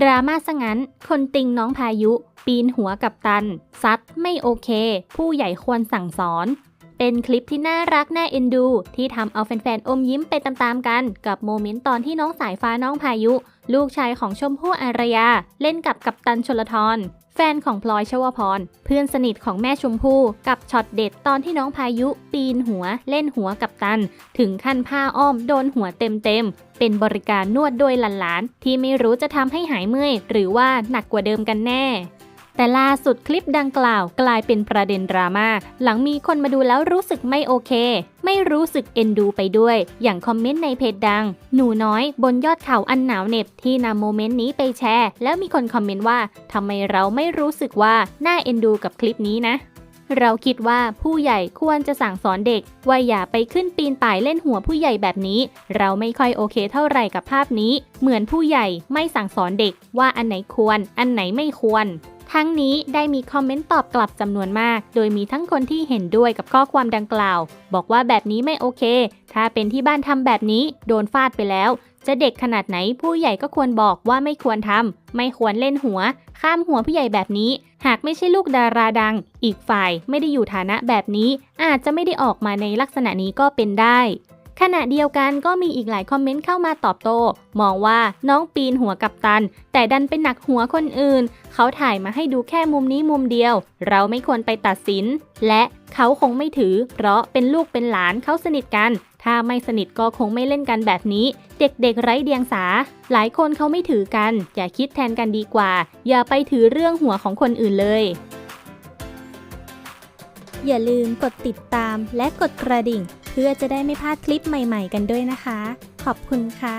ดราม่าซะงั้น คนติงน้องพายุ ปีนหัวกับตัน ซัดไม่โอเค ผู้ใหญ่ควรสั่งสอน เป็นคลิปที่น่ารักน่าเอ็นดู ที่ทำเอาแฟนๆ อมยิ้มไปตามๆกัน กับโมเมนต์ตอนที่น้องสายฟ้าน้องพายุ ลูกชายของชมพู่อารยา เล่นกับกัปตันชลทร แฟนของพลอยชวพร เพื่อนสนิทของแม่ชมพู่กับช็อตเด็ดตอนที่น้องพายุปีนหัวเล่นหัวกับตัน ถึงขั้นผ้าอ้อมโดนหัวเต็มๆ เป็นบริการนวดโดยหลานๆ ที่ไม่รู้จะทำให้หายเมื่อย หรือว่าหนักกว่าเดิมกันแน่ แต่ล่าสุดคลิปดังกล่าวกลายเป็นประเด็นดราม่าหลังมีคนมาดูแล้วรู้สึกไม่โอเค ไม่รู้สึกเอ็นดูไปด้วย อย่างคอมเมนต์ในเพจดัง หนูน้อยบนยอดเขาอันหนาวเหน็บที่นำโมเมนต์นี้ไปแชร์ แล้วมีคนคอมเมนต์ว่าทำไมเราไม่รู้สึกว่าน่าเอ็นดูกับคลิปนี้นะเราคิดว่าผู้ใหญ่ควรจะสั่งสอนเด็ก ว่าอย่าไปขึ้นปีนป่ายเล่นหัวผู้ใหญ่แบบนี้ เราไม่ค่อยโอเคเท่าไหร่กับภาพนี้ เหมือนผู้ใหญ่ไม่สั่งสอนเด็กว่าอันไหนควร อันไหนไม่ควร ทั้งนี้ได้มีคอมเมนต์ตอบกลับจำนวนมาก โดยมีทั้งคนที่เห็นด้วยกับข้อความดังกล่าว บอกว่าแบบนี้ไม่โอเค ถ้าเป็นที่บ้านทำแบบนี้โดนฟาดไปแล้ว จะเด็กขนาดไหนผู้ใหญ่ก็ควรบอกว่าไม่ควรทำไม่ควรเล่นหัว ข้ามหัวผู้ใหญ่แบบนี้ หากไม่ใช่ลูกดาราดัง อีกฝ่ายไม่ได้อยู่ฐานะแบบนี้ อาจจะไม่ได้ออกมาในลักษณะนี้ก็เป็นได้ ขณะเดียวกันก็มีอีกหลายคอมเมนต์เข้ามาตอบโต้ มองว่าน้องปีนหัวกับตัน แต่ดันเป็นหนักหัวคนอื่น เขาถ่ายมาให้ดูแค่มุมนี้มุมเดียว เราไม่ควรไปตัดสิน และเขาคงไม่ถือ เพราะเป็นลูกเป็นหลานเขาสนิทกัน ถ้าไม่สนิทก็คงไม่เล่นกันแบบนี้ เด็กๆไร้เดียงสา หลายคนเขาไม่ถือกัน อย่าคิดแทนกันดีกว่า อย่าไปถือเรื่องหัวของคนอื่นเลยอย่าลืมกดติดตามและกดกระดิ่ง พื่อจะได้ไม่พลาดคลิปใหม่ๆ กันด้วยนะคะ ขอบคุณค่ะ